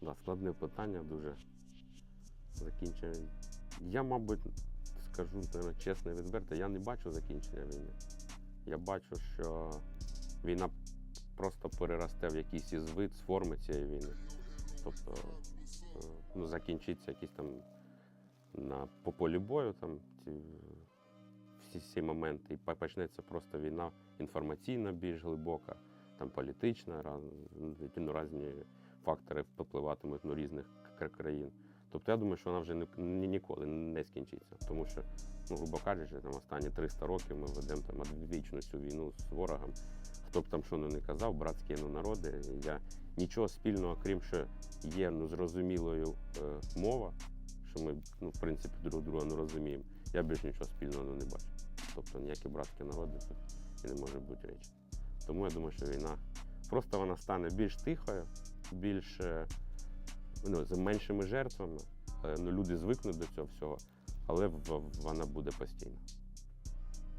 Да, складне питання дуже. Закінчення. Я, мабуть, скажу чесно і відверто, я не бачу закінчення війни. Я бачу, що війна просто переросте в якийсь із вид з форми цієї війни. Тобто е, ну, закінчиться якісь там на по полі бою, там ці, всі ці моменти, і почнеться просто війна інформаційна, більш глибока, там політична, раз, ну, різні фактори впливатимуть ну, різних країн. Тобто я думаю, що вона вже ні, ні- ніколи не скінчиться. Тому що, ну, грубо кажучи, там останні 300 років ми ведемо там вічну цю війну з ворогом. Хто б там що не казав, братські ну, народи. Я нічого спільного, крім що є ну, зрозумілою е, мова, що ми, ну, в принципі, друг друга не розуміємо. Я більш нічого спільного ну, не бачу. Тобто ніякі братські народи тут і не може бути речі. Тому я думаю, що війна просто вона стане більш тихою, більш е, ну, з меншими жертвами. Ну, люди звикнуть до цього всього, але вона буде постійно.